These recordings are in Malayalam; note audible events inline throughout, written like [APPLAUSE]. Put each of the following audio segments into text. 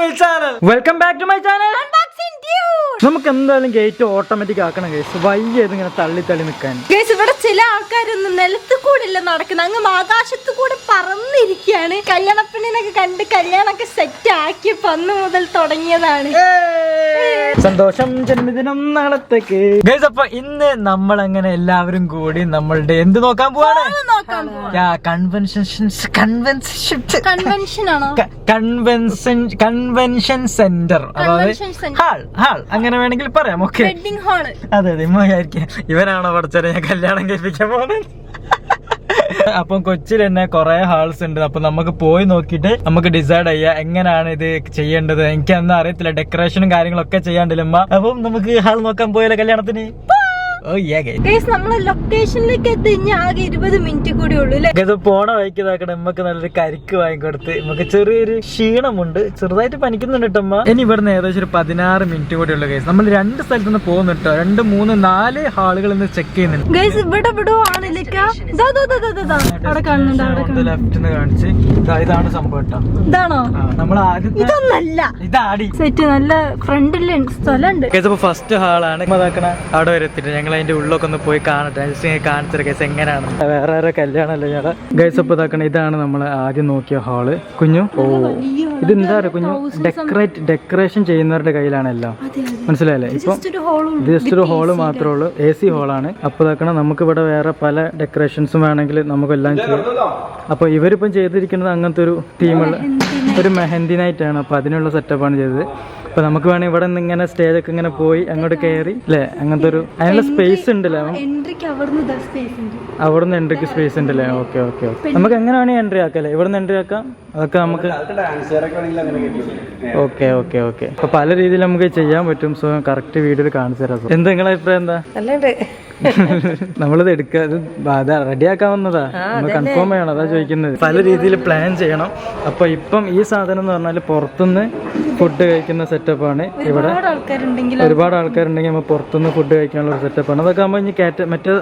My channel welcome back to my channel നമുക്ക് എന്തായാലും ഗേറ്റ് ഓട്ടോമാറ്റിക് ആക്കണം കേസ് വയ്യ ഇങ്ങനെ തള്ളി തള്ളി നിൽക്കാൻ ചില ആൾക്കാരൊന്നും നിലത്ത് കൂടെ ഇല്ല നടക്കുന്നത്. അങ്ങ് ആകാശത്ത് കൂടെ പറന്നിരിക്കുകയാണ്. കല്യാണപ്പെണ്ണിനൊക്കെ കണ്ട് കല്യാണമൊക്കെ സെറ്റ് ആക്കി അന്ന് മുതൽ തുടങ്ങിയതാണ്. സന്തോഷം ജന്മദിനം നാളത്തേക്ക്. ഗൈസ് അപ്പൊ ഇന്ന് നമ്മൾ അങ്ങനെ എല്ലാവരും കൂടി നമ്മളുടെ എന്ത് നോക്കാൻ പോവാണ്? നോക്കാൻ കൺവെൻഷൻസ് കൺവെൻഷൻ കൺവെൻഷൻ ആണോ? കൺവെൻഷൻ കൺവെൻഷൻ സെന്റർ അതായത് ഹാൾ ഹാൾ അങ്ങനെ വേണമെങ്കിൽ പറയാം. ഓക്കെ വെഡിങ് അതെ അതെ ഇമ്മായിരിക്കും ഇവനാണോ പഠിച്ചത്? ഞാൻ കല്യാണം കഴിപ്പിക്കാൻ പോകുന്നത് [LAUGHS] അപ്പം കൊച്ചിയിൽ തന്നെ കുറെ ഹാൾസ് ഉണ്ട്. അപ്പൊ നമുക്ക് പോയി നോക്കിട്ട് നമുക്ക് ഡിസൈഡ് ചെയ്യാം എങ്ങനെയാണ് ഇത് ചെയ്യേണ്ടത്. എനിക്ക് അന്ന് അറിയത്തില്ല ഡെക്കറേഷനും കാര്യങ്ങളൊക്കെ ചെയ്യാണ്ടില്ലമ്മ അപ്പം നമുക്ക് ഹാൾ നോക്കാൻ പോയാലോ കല്യാണത്തിന്. നമ്മളെ ലൊക്കേഷനിലേക്ക് എത്തി. ഇനി ആകെ ഇരുപത് മിനിറ്റ് കൂടി ഉള്ളൂ അല്ലേ ഇത് പോണ വഴിക്ക് ഇതാക്കണം നമുക്ക് നല്ലൊരു കരിക്ക് വാങ്ങിക്കൊടുത്ത്. നമുക്ക് ചെറിയൊരു ക്ഷീണമുണ്ട്. ചെറുതായിട്ട് പനിക്കുന്നുണ്ട് കേട്ടമ്മ ഇനി ഇവിടുന്ന് ഏകദേശം ഒരു പതിനാറ് മിനിറ്റ് കൂടി ഉള്ളു ഗൈസ് നമ്മൾ രണ്ട് സ്ഥലത്ത് നിന്ന് രണ്ട് മൂന്ന് നാല് ഹാളുകൾ ഇന്ന് ചെക്ക് ചെയ്യുന്നുണ്ട്. ഗൈസ് ഇവിടെ ഇവിടെ ആണ് ദാ, ദാ, ദാ, ദാ, ദാ, ദാ. അവിടെ കാണുന്നുണ്ട് അവിടെ കാണുന്നുണ്ട്. ലെഫ്റ്റ് കാണിച്ച്. ഇതാ ഇതാണ് സംഭവം ഇതാണോ? നമ്മൾ ഇതൊന്നല്ല. ഇതാടി. സെറ്റ് നല്ല ഫ്രണ്ടിൽ സ്ഥലമുണ്ട്. ഫസ്റ്റ് ഹാളാണ്. അവിടെ വരെ എത്തിയിട്ട് ഞങ്ങൾ അതിന്റെ ഉള്ളൊക്കെ ഒന്ന് പോയി കാണട്ടെ. ജസ്റ്റ് കാണിച്ചത് കേസ് എങ്ങനെയാണ് വേറെ ആരോ കല്യാണമല്ലേ ഞങ്ങളെ ഗൈസ് ഇപ്പൊ ഇതാക്കണ ഇതാണ് നമ്മൾ ആദ്യം നോക്കിയ ഹാൾ കുഞ്ഞു? ഓ ഇത് എന്താ പറയുക കുഞ്ഞു? ഡെക്കറേറ്റ് ഡെക്കറേഷൻ ചെയ്യുന്നവരുടെ കയ്യിലാണ് എല്ലാം. മനസ്സിലായല്ലേ? ഇപ്പൊ ജസ്റ്റ് ഒരു ഹാൾ ജസ്റ്റ് ഒരു ഹോൾ മാത്രമേ ഉള്ളൂ എ സി ഹാളാണ് അപ്പോൾ ഇതാക്കണം നമുക്ക് ഇവിടെ വേറെ പല ഡെക്കറേഷൻസും വേണമെങ്കിൽ നമുക്കെല്ലാം ചെയ്യാം. അപ്പോൾ ഇവരിപ്പം ചെയ്തിരിക്കുന്നത് അങ്ങനത്തെ ഒരു തീമുള്ള ഒരു മെഹന്തി നൈറ്റാണ് അപ്പോൾ അതിനുള്ള സെറ്റപ്പാണ് ചെയ്തത്. അപ്പോൾ നമുക്ക് വേണമെങ്കിൽ ഇവിടെ നിന്ന് ഇങ്ങനെ സ്റ്റേജൊക്കെ ഇങ്ങനെ പോയി അങ്ങോട്ട് കയറി അല്ലേ? അങ്ങനത്തെ ഒരു അതിനുള്ള സ്പേസ് ഉണ്ടല്ലേ? അവിടെ നിന്ന് എൻട്രിക്ക് സ്പേസ് ഉണ്ടല്ലേ? ഓക്കെ ഓക്കെ നമുക്ക് എങ്ങനെ വേണമെങ്കിൽ എൻട്രി ആക്കാം അല്ലേ? ഇവിടെ നിന്ന് എൻട്രി ആക്കാം. അതൊക്കെ നമുക്ക് ഓക്കെ ഓക്കെ ഓക്കെ. അപ്പൊ പല രീതിയിൽ നമുക്ക് ചെയ്യാൻ പറ്റും. സോ കറക്റ്റ് വീഡിയോയിൽ കാണിച്ചു തരാം. എന്താ നിങ്ങളെ അഭിപ്രായം എന്താ? [LAUGHS] നമ്മളിത് എടുക്കുക ഇത് അതാ റെഡി ആക്കാവുന്നതാ നമ്മൾ കൺഫേം ചെയ്യണം. അതാ ചോദിക്കുന്നത്. പല രീതിയിൽ പ്ലാൻ ചെയ്യണം. അപ്പൊ ഇപ്പം ഈ സാധനം എന്ന് പറഞ്ഞാൽ പുറത്തുനിന്ന് ഫുഡ് കഴിക്കുന്ന ആണ്. ഇവിടെ ഒരുപാട് ആൾക്കാരുണ്ടെങ്കിൽ നമ്മൾ പുറത്തുനിന്ന് ഫുഡ് കഴിക്കാനുള്ള ഒരു സെറ്റപ്പാണ് അതൊക്കെ ആകുമ്പോൾ ഇനി കാറ്റ മറ്റേ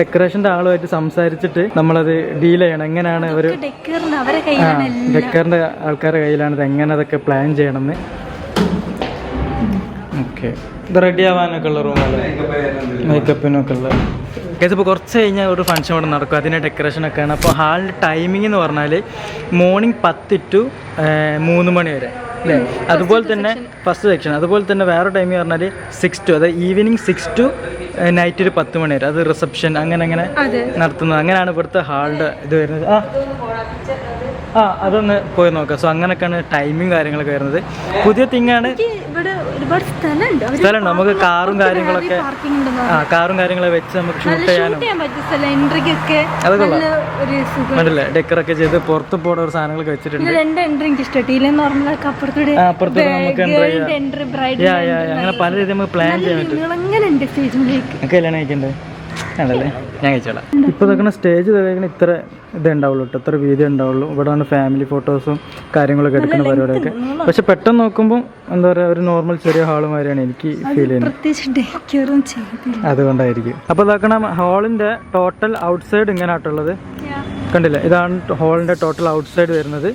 ഡെക്കറേഷന്റെ ആളുമായിട്ട് സംസാരിച്ചിട്ട് നമ്മളത് ഡീൽ ചെയ്യണം. എങ്ങനെയാണ് അവർ ഡെക്കറിന്റെ ആൾക്കാരുടെ കയ്യിലാണ് ഇത് എങ്ങനെ അതൊക്കെ പ്ലാൻ ചെയ്യണമെന്ന്. ഓക്കെ ഇത് റെഡി ആവാനൊക്കെ ഉള്ള റൂമല്ലേ മേക്കപ്പിനൊക്കെ ഉള്ള. ഇപ്പോൾ കുറച്ച് കഴിഞ്ഞാൽ ഒരു ഫംഗ്ഷൻ ഇവിടെ നടക്കും. അതിന്റെ ഡെക്കറേഷനൊക്കെയാണ് അപ്പോൾ ഹാളിന്റെ ടൈമിംഗ് എന്ന് പറഞ്ഞാൽ മോർണിംഗ് പത്ത് ടു മൂന്ന് മണി വരെ. അല്ലേ? അതുപോലെ തന്നെ ഫസ്റ്റ് സെക്ഷൻ അതുപോലെ തന്നെ വേറെ ടൈമിംഗ് പറഞ്ഞാൽ സിക്സ് ടു അതായത് ഈവനിങ് സിക്സ് ടു നൈറ്റ് ഒരു പത്ത് മണി വരെ. അത് റിസപ്ഷൻ അങ്ങനെ അങ്ങനെ നടത്തുന്നത്. അങ്ങനെയാണ് ഇവിടുത്തെ ഹാളിന്റെ ഇത് വരുന്നത്. ആ. ആ അതൊന്ന് പോയി നോക്കാം. സോ അങ്ങനെയൊക്കെയാണ് ടൈമിങ് കാര്യങ്ങളൊക്കെ വരുന്നത്. പുതിയ തിങ്ങാണ് സ്ഥലമുണ്ട്. നമുക്ക് കാറും കാര്യങ്ങളൊക്കെ ആ കാറും കാര്യങ്ങളൊക്കെ വെച്ച് നമുക്ക് ഷൂട്ട് ചെയ്യാനും. അതൊക്കെ ഡെക്കറൊക്കെ ചെയ്ത് പുറത്ത് പോണ ഒരു സാധനങ്ങളൊക്കെ വെച്ചിട്ടുണ്ട്. അപ്പുറത്തൂടെ നമുക്ക്. അങ്ങനെ പല രീതിയിൽ നമുക്ക് പ്ലാൻ ചെയ്യാൻ പറ്റും. കല്യാണം കഴിക്കണ്ടേ? ആണല്ലേ? ഞാൻ കഴിച്ചോളാം. ഇപ്പോൾ ഇതൊക്കെ സ്റ്റേജ് തകഴിക്കണ ഇത്ര ഇത് ഉണ്ടാവുള്ളൂ കേട്ടോ ഇത്ര വീതി ഉണ്ടാവുള്ളൂ. ഇവിടെ ആണ് ഫാമിലി ഫോട്ടോസും കാര്യങ്ങളൊക്കെ എടുക്കുന്ന പരിപാടിയൊക്കെ. പക്ഷെ പെട്ടെന്ന് നോക്കുമ്പോൾ എന്താ പറയുക ഒരു നോർമൽ ചെറിയ ഹാൾ മാതിരിയാണ് എനിക്ക് ഫീൽ ചെയ്യുന്നത്. അതുകൊണ്ടായിരിക്കും. അപ്പോൾ ഇതാക്കണം ഹാളിന്റെ ടോട്ടൽ ഔട്ട്സൈഡ് ഇങ്ങനെ ആട്ടുള്ളത് കണ്ടില്ലേ? ഇതാണ് ഹാളിന്റെ ടോട്ടൽ ഔട്ട്സൈഡ് വരുന്നത്.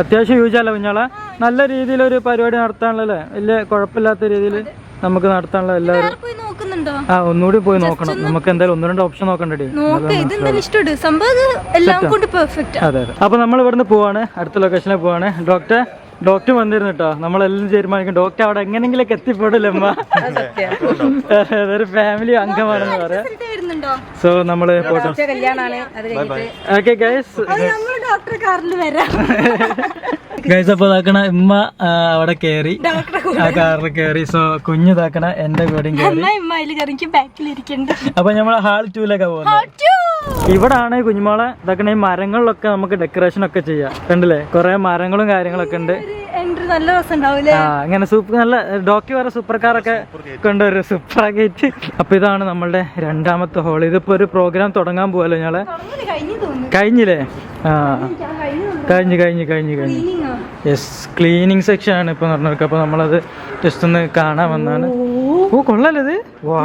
അത്യാവശ്യം യൂജല്ല കുഞ്ഞാളെ? നല്ല രീതിയിലൊരു പരിപാടി നടത്താനുള്ളത് വലിയ കുഴപ്പമില്ലാത്ത രീതിയിൽ നമുക്ക് നടത്താനുള്ള എല്ലാവരും ആ ഒന്നുകൂടി പോയി നോക്കണം. നമുക്ക് എന്തായാലും ഒന്ന് രണ്ട് ഓപ്ഷൻ നോക്കണ്ടേ ഇഷ്ടമുണ്ട് സംഭവം എല്ലാം കൊണ്ട് പെർഫെക്റ്റ് അതെ അതെ. അപ്പൊ നമ്മൾ ഇവിടുന്ന് പോവാണ്. അടുത്ത ലൊക്കേഷനിൽ പോവാണ്. ഡോക്ടർ ഡോക്ടർ വന്നിരുന്നു കേട്ടോ നമ്മളെല്ലാം തീരുമാനിക്കും. ഡോക്ടർ അവിടെ എങ്ങനെങ്കിലൊക്കെ എത്തിപ്പെടില്ലമ്മ അതൊരു ഫാമിലി അംഗമാണെന്ന് പറയാം. സോ നമ്മൾ പോട്ടോ. ഓക്കെ ഗൈസ് ഡോക്ടർ കാറിൽ വരാം. ഗൈസ് അപ്പോൾ ഇതാക്കണ ഉമ്മ അവിടെ കേറി. ആ കാറിൽ കേറി. സോ കുഞ്ഞു ഇതാക്കണ എന്റെ കൂടെയും അപ്പൊ നമ്മളെ ഹാൾ ടൂലൊക്കെ പോകുന്നത് ഇവിടാണ് കുഞ്ഞുമോളെ ഇതാക്കണ ഈ മരങ്ങളിലൊക്കെ നമുക്ക് ഡെക്കറേഷൻ ഒക്കെ ചെയ്യാം. കണ്ടില്ലേ? കുറെ മരങ്ങളും കാര്യങ്ങളൊക്കെ ഉണ്ട്. എൻട്രി നല്ല രസം ഉണ്ടാവൂലേ ആ അങ്ങനെ സൂപ്പർ നല്ല ഡോക്കി വേറെ സൂപ്പർ കാറൊക്കെ കൊണ്ടുവരും സൂപ്പർ ഗേറ്റ് അപ്പൊ ഇതാണ് നമ്മളുടെ രണ്ടാമത്തെ ഹോൾ ഇതിപ്പോ ഒരു പ്രോഗ്രാം തുടങ്ങാൻ പോവല്ലോ ഞങ്ങളെ അങ്ങനെ കഴിഞ്ഞു തോന്നുന്നു. കഴിഞ്ഞില്ലേ? ആ. കഴിഞ്ഞു കഴിഞ്ഞു കഴിഞ്ഞു കഴിഞ്ഞു യെസ് ക്ലീനിങ് സെക്ഷൻ ആണ് ഇപ്പൊ പറഞ്ഞവർക്ക് അപ്പൊ നമ്മളത് ജസ്റ്റ് ഒന്ന് കാണാൻ വന്നാണ്. ഓ. കൊള്ളല്ലേ ഇത്. വാ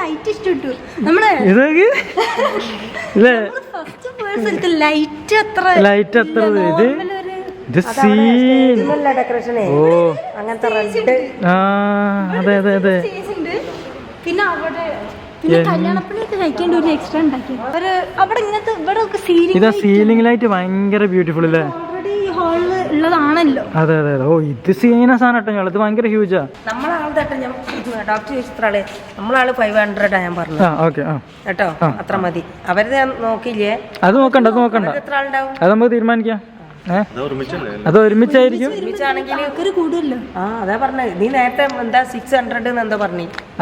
ലൈറ്റ് ഇഷ്ടപ്പെട്ടു. നമ്മൾ ഇതൊക്കെ ലൈറ്റ് [LAUGHS] അത്ര ലൈറ്റ് അത്ര ഇത് ഓ. അങ്ങനത്തെ റെഡ്. ആ അതെ അതെ അതെ. പിന്നെ അവിടെ സീലിംഗ് ഇതാ സീലിംഗ് ലൈറ്റ് ഭയങ്കര ബ്യൂട്ടിഫുൾ അല്ലേ? ഉള്ളതാണല്ലോ. അതെ അതെ അതെ. ഓ ഇത് സീന സാധനം ഇത് ഭയങ്കര ഹ്യൂജാ നമ്മളാളെ ഞാൻ ഡോക്ടർ നമ്മളാൾ ഫൈവ് ഹൺഡ്രഡാ ഞാൻ പറഞ്ഞു കേട്ടോ? അത്ര മതി. അവർ ഞാൻ നോക്കിയില്ലേ? അത് നോക്കണ്ട അത് നോക്കണ്ട. എത്ര ആളുണ്ടാവും? അത് നമുക്ക് തീരുമാനിക്കാം. അത് ഒരുമിച്ചായിരിക്കും?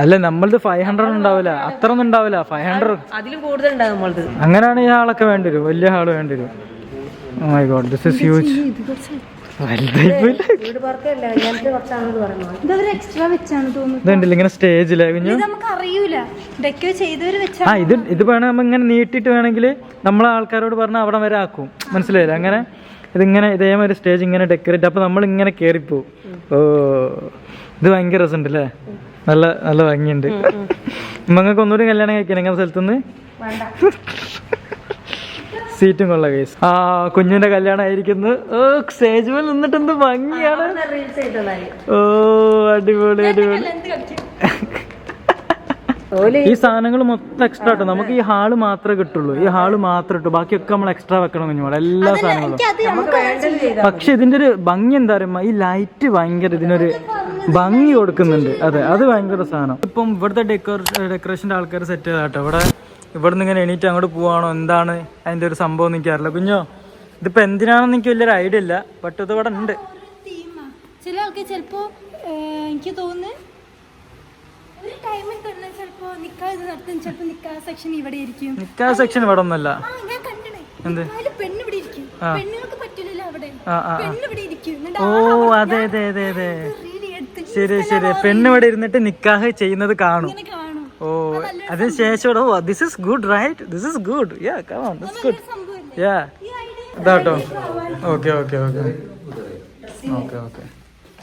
അല്ല നമ്മളത് ഫൈവ് ഹൺഡ്രഡ് ഉണ്ടാവില്ല. അത്ര ഒന്നും ഉണ്ടാവില്ല. ഫൈവ് ഹൺഡ്രഡ് അതിലും കൂടുതൽ അങ്ങനെയാണ് ഈ ആളൊക്കെ വേണ്ടി വരും വലിയ ആൾ വേണ്ടി വരും my god this is huge ഇങ്ങനെ സ്റ്റേജിലെ ആ ഇത് ഇത് വേണം നമ്മൾ ഇങ്ങനെ നീട്ടിട്ട് വേണമെങ്കിൽ നമ്മളെ ആൾക്കാരോട് പറഞ്ഞാൽ അവിടെ വരെ ആക്കും. മനസ്സിലായില്ല? അങ്ങനെ? ഇതിങ്ങനെ ഇതേമാതിരി സ്റ്റേജ് ഇങ്ങനെ ഡെക്കറേറ്റ് അപ്പോൾ നമ്മളിങ്ങനെ കയറിപ്പോവും ഓ ഇത് ഭയങ്കര രസമുണ്ട് അല്ലേ നല്ല നല്ല ഭംഗിയുണ്ട്. നിങ്ങൾക്ക് ഒന്നുകൂടി കല്യാണം കഴിക്കാൻ എങ്ങനെ സ്ഥലത്തുനിന്ന്? സീറ്റും കൊള്ള കേസ് ആ കുഞ്ഞിന്റെ കല്യാണം ആയിരിക്കുന്നു. ഓ സ്റ്റേജ് മേൽ നിന്നിട്ട് എന്ത് ഭംഗിയാണ്. ഓ അടിപൊളി അടിപൊളി. ഈ സാധനങ്ങൾ മൊത്തം എക്സ്ട്രാ ഇട്ടു? നമുക്ക് ഈ ഹാൾ മാത്രമേ കിട്ടുള്ളൂ. ഈ ഹാൾ മാത്രം ഇട്ടു? ബാക്കിയൊക്കെ നമ്മൾ എക്സ്ട്രാ വെക്കണം കുഞ്ഞുമോളെ എല്ലാ സാധനങ്ങളും. എനിക്ക് പക്ഷെ ഇതിന്റെ ഒരു ഭംഗി എന്താ പറയുക ഈ ലൈറ്റ് ഭയങ്കര ഇതിനൊരു ഭംഗി കൊടുക്കുന്നുണ്ട്. അതെ അത് ഭയങ്കര സാധനം. ഇപ്പം ഇവിടുത്തെ ഡെക്കോർ ഡെക്കറേഷന്റെ ആൾക്കാർ സെറ്റ് ചെയ്താട്ടോ ഇവിടെ ഇവിടുന്ന് ഇങ്ങനെ എണീറ്റ് അങ്ങോട്ട് പോവാണോ? എന്താണ് അതിന്റെ ഒരു സംഭവം എനിക്കറിയില്ല. കുഞ്ഞോ ഇതിപ്പോ എന്തിനാണെന്ന് എനിക്ക് വലിയൊരു ഐഡിയ ഇല്ല. ബട്ട് ഇത് ഇവിടെ ഉണ്ട്. ചില ആൾക്കാർ ചിലപ്പോ എനിക്ക് തോന്നുന്നു ഒരു ടൈമിൽ തന്നെ ചിലപ്പോ നിക്കാ ഇത് നടത്തും. ചിലപ്പോ നിക്കാ സെക്ഷൻ ഇവിടെ ഇരിക്കും. നിക്കാ സെക്ഷൻ ഇവിടെ ഒന്നല്ല ആ ഞാൻ കണ്ടണേ. എന്ത്? പെണ്ണ് ഇവിടെ ഇരിക്കും. പെണ്ണുങ്ങൾക്ക് പറ്റില്ലല്ലോ അവിടെ. പെണ്ണ് ഇവിടെ ഇരിക്കും. എന്നിട്ട് ഓ അതെ അതെ അതെ അതെ. റീലി എടുത്ത് ശരി ശരി. പെണ്ണ് ഇവിടെ ഇരുന്നിട്ട് നിക്കാഹ് ചെയ്യുന്നത് കാണും. ഇങ്ങനെ കാണും. ഓ അതിന് ശേഷം ഓ this is good right this is good yeah come on this good yeah ഈ ഐഡിയ ഇതാട്ടോ. Okay okay okay okay okay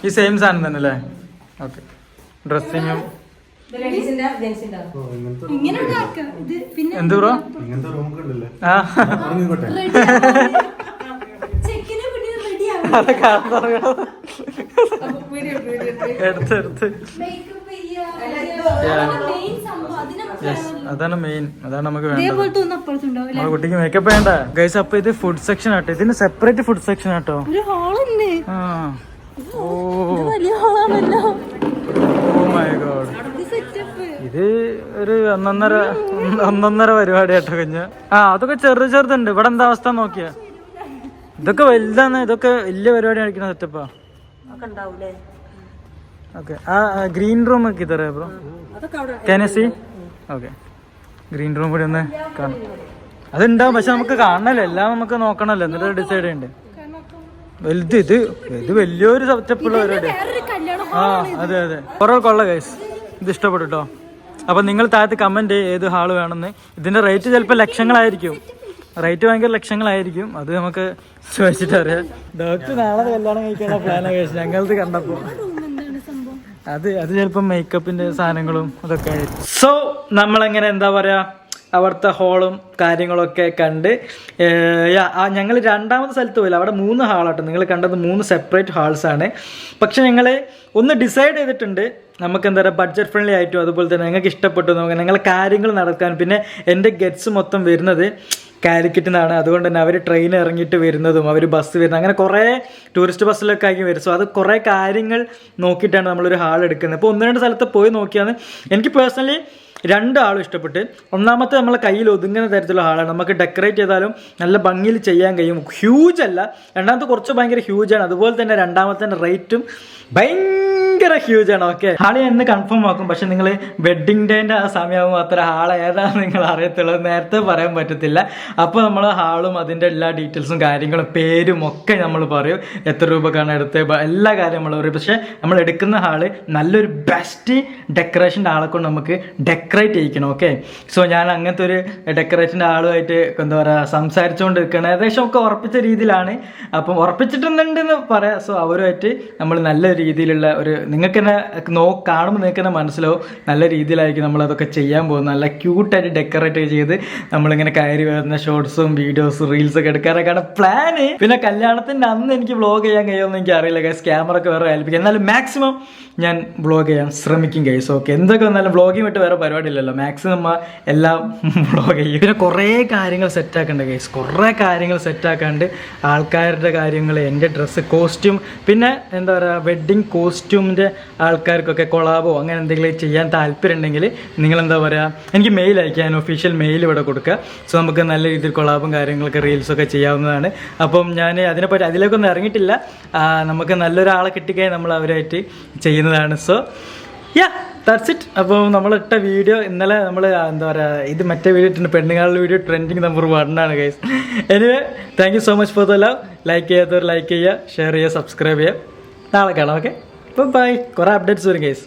ഈ സെയിം സാധനം തന്നെ അല്ലേ ഓക്കെ ഡ്രസ്സിങ്ങും ഇങ്ങനെ ഉണ്ടാക്കാം ഇത് പിന്നെ എന്ത് ബ്രോ സംഭവം അതിന് അതാണ് മെയിൻ അതാണ് നമുക്ക് വേണ്ടത്. കുട്ടിക്ക് മേക്കപ്പ് വേണ്ട. ഗൈസ് അപ്പൊ ഇത് ഫുഡ് സെക്ഷൻ ആട്ടോ. ഇതിന് സെപ്പറേറ്റ് ഫുഡ് സെക്ഷൻ ആട്ടോ. ഒരു ഹാളുണ്ട് ആ. ഓ ഇത് ഒരു ഒന്നൊന്നര ഒന്നൊന്നര പരിപാടി കേട്ടോ കുഞ്ഞ്. ആ അതൊക്കെ ചെറു ചെറുതുണ്ട്. ഇവിടെ എന്താ അവസ്ഥ നോക്കിയാ? ഇതൊക്കെ വലുതാണ്. ഇതൊക്കെ വലിയ പരിപാടി കളിക്കുന്ന സെറ്റപ്പാ. ഓക്കെ. ആ ഗ്രീൻ റൂം ഒക്കെ ഇതറിയാ ബ്രോ? കാനസി ഓക്കെ. ഗ്രീൻ റൂം കൂടി ഒന്ന് കാണാം. അതുണ്ടാവും. പക്ഷെ നമുക്ക് കാണണല്ലോ. എല്ലാം നമുക്ക് നോക്കണല്ലോ. എന്നിട്ട് ഡിസൈഡ് ചെയ്യണ്ടേ. വലുത് ഇത് ഇത് വലിയൊരു സെറ്റപ്പുള്ള പരിപാടി ആ അതെ അതെ. കൊറേ കൊള്ള ഗൈസ് ഇത് ഇഷ്ടപ്പെട്ടു കേട്ടോ അപ്പൊ നിങ്ങൾ താഴത്ത് കമന്റ് ഏത് ഹാൾ വേണമെന്ന്. ഇതിന്റെ റേറ്റ് ചിലപ്പോൾ ലക്ഷങ്ങളായിരിക്കും. റേറ്റ് ഭയങ്കര ലക്ഷങ്ങളായിരിക്കും. അത് നമുക്ക് ചോദിച്ചിട്ട് അറിയാം. ഡോക്ടർ നാളെ കല്യാണം കഴിക്കാനുള്ള പ്ലാനാണ് കഴിച്ചത് ഞങ്ങളത് കണ്ടപ്പോ. റൂം എന്താണ് അത് അത് ചിലപ്പോൾ മേക്കപ്പിന്റെ സാധനങ്ങളും അതൊക്കെ ആയിരിക്കും. സോ നമ്മളെങ്ങനെ എന്താ പറയാ? അവിടുത്തെ ഹോളും കാര്യങ്ങളൊക്കെ കണ്ട് ഞങ്ങൾ രണ്ടാമത്തെ സ്ഥലത്ത് പോയില്ല. അവിടെ മൂന്ന് ഹാളാട്ടോ നിങ്ങൾ കണ്ടത് മൂന്ന് സെപ്പറേറ്റ് ഹാൾസാണ് പക്ഷെ ഞങ്ങൾ ഒന്ന് ഡിസൈഡ് ചെയ്തിട്ടുണ്ട് നമുക്ക് എന്താ പറയുക ബഡ്ജറ്റ് ഫ്രണ്ട്ലി ആയിട്ടും അതുപോലെ തന്നെ ഞങ്ങൾക്ക് ഇഷ്ടപ്പെട്ടു നോക്കാം ഞങ്ങളെ കാര്യങ്ങൾ നടക്കാൻ. പിന്നെ എന്റെ ഗെറ്റ്സ് മൊത്തം വരുന്നത് കാലിക്കറ്റിൽ നിന്നാണ് അതുകൊണ്ട് തന്നെ അവർ ട്രെയിൻ ഇറങ്ങിയിട്ട് വരുന്നതും അവർ ബസ് വരുന്നത് അങ്ങനെ കുറേ ടൂറിസ്റ്റ് ബസ്സിലൊക്കെ ആയി വരും. സോ അത് കുറേ കാര്യങ്ങൾ നോക്കിയിട്ടാണ് നമ്മളൊരു ഹാൾ എടുക്കുന്നത്. അപ്പോൾ ഒന്ന് രണ്ട് സ്ഥലത്ത് പോയി നോക്കിയാണ് എനിക്ക് പേഴ്സണലി രണ്ട് ആളും ഇഷ്ടപ്പെട്ട് ഒന്നാമത്തെ നമ്മളെ കയ്യിൽ ഒതുങ്ങുന്ന തരത്തിലുള്ള ആളാണ്. നമുക്ക് ഡെക്കറേറ്റ് ചെയ്താലും നല്ല ഭംഗിയിൽ ചെയ്യാൻ കഴിയും. ഹ്യൂജ് അല്ല. രണ്ടാമത്തെ കുറച്ച് ഭയങ്കര ആണ്. അതുപോലെ തന്നെ രണ്ടാമത്തെ റേറ്റും ഭയങ്കര ഹ്യൂജ് ആണ്. ഓക്കെ ഹാൾ എന്ന് കൺഫേം ആക്കും. പക്ഷെ നിങ്ങൾ വെഡിങ് ഡേന്റെ ആ സമയമാകുമ്പോൾ അത്ര ഹാൾ ഏതാണെന്ന് നിങ്ങൾ അറിയത്തുള്ളത് നേരത്തെ പറയാൻ പറ്റത്തില്ല. അപ്പോൾ നമ്മൾ ഹാളും അതിന്റെ എല്ലാ ഡീറ്റെയിൽസും കാര്യങ്ങളും പേരും ഒക്കെ നമ്മൾ പറയും. എത്ര രൂപക്കാണ് എടുത്ത് എല്ലാ കാര്യം നമ്മൾ പറയും. പക്ഷേ നമ്മൾ എടുക്കുന്ന ഹാൾ നല്ലൊരു ബെസ്റ്റ് ഡെക്കറേഷന്റെ ആളെ കൊണ്ട് നമുക്ക് ഡെക്കറേറ്റ് ഡെക്കറേറ്റ് ചെയ്യിക്കണം ഓക്കെ സോ ഞാൻ അങ്ങനത്തെ ഒരു ഡെക്കറേഷന്റെ ആളുമായിട്ട് എന്താ പറയുക സംസാരിച്ചുകൊണ്ട് നിൽക്കണം ഏകദേശം ഒക്കെ ഉറപ്പിച്ച രീതിയിലാണ്. അപ്പം ഉറപ്പിച്ചിട്ടുണ്ടെന്ന് പറയാം. സോ അവരുമായിട്ട് നമ്മൾ നല്ല രീതിയിലുള്ള ഒരു നിങ്ങൾക്ക് തന്നെ നോ കാണുമ്പോൾ നിങ്ങൾക്ക് തന്നെ മനസ്സിലാവും. നല്ല രീതിയിലായിരിക്കും നമ്മൾ അതൊക്കെ ചെയ്യാൻ പോകുന്നത്. നല്ല ക്യൂട്ടായിട്ട് ഡെക്കറേറ്റ് ചെയ്ത് നമ്മളിങ്ങനെ കയറി വരുന്ന ഷോർട്സും വീഡിയോസും റീൽസ് ഒക്കെ എടുക്കാനൊക്കെയാണ് പ്ലാന് പിന്നെ കല്യാണത്തിന്റെ അന്ന് എനിക്ക് വ്ളോഗ് ചെയ്യാൻ കഴിയുമെന്ന് എനിക്ക് അറിയില്ല ഗൈസ് ക്യാമറ ഒക്കെ വേറെ ഏൽപ്പിക്കും. എന്നാലും മാക്സിമം ഞാൻ വ്ളോഗ് ചെയ്യാൻ ശ്രമിക്കും ഗൈസ് ഓക്കെ എന്തൊക്കെ വന്നാലും വ്ളോഗിങ് വിട്ട് വേറെ പരിപാടി ഇല്ലല്ലോ മാക്സിമം എല്ലാം [LAUGHS] വ്ളോഗ് ചെയ്യും പിന്നെ കുറേ കാര്യങ്ങൾ സെറ്റ് ആക്കണ്ട ഗൈസ് കുറേ കാര്യങ്ങൾ സെറ്റ് ആക്കാണ്ട് ആൾക്കാരുടെ കാര്യങ്ങൾ എന്റെ ഡ്രസ്സ് കോസ്റ്റ്യൂം പിന്നെ എന്താ പറയുക വെഡ്ഡിങ് കോസ്റ്റ്യൂമിന്റെ ആൾക്കാർക്കൊക്കെ കൊളാബോ അങ്ങനെ എന്തെങ്കിലും ചെയ്യാൻ താല്പര്യം ഉണ്ടെങ്കിൽ നിങ്ങൾ എന്താ പറയുക എനിക്ക് മെയിൽ അയക്കാൻ ഒഫീഷ്യൽ മെയിൽ ഇവിടെ കൊടുക്കുക സോ നമുക്ക് നല്ല രീതിയിൽ കൊളാബും കാര്യങ്ങളൊക്കെ റീൽസൊക്കെ ചെയ്യാവുന്നതാണ്. അപ്പം ഞാൻ അതിനെപ്പറ്റി അതിലേക്കൊന്നും ഇറങ്ങിയിട്ടില്ല. നമുക്ക് നല്ലൊരാളെ കിട്ടിക്കഴിഞ്ഞാൽ നമ്മൾ അവരായിട്ട് ചെയ്യുന്നതാണ്. സോ യാ ദാറ്റ്സ് ഇറ്റ് അപ്പോൾ നമ്മൾ ഇട്ട വീഡിയോ ഇന്നലെ നമ്മൾ എന്താ പറയുക ഇത് മറ്റേ വീഡിയോ ഇട്ടുണ്ട് പെണ്ണുങ്ങളുടെ വീഡിയോ ട്രെൻഡിങ് നമ്പർ വൺ ആണ് guys anyway thank you so much for the love like ചെയ്യാത്തവർ ലൈക്ക് ചെയ്യുക ഷെയർ ചെയ്യുക സബ്സ്ക്രൈബ് ചെയ്യുക. നാളെ കാണാം ഓക്കെ ബൈ കുറേ അപ്ഡേറ്റ്സ് വരും ഗൈസ്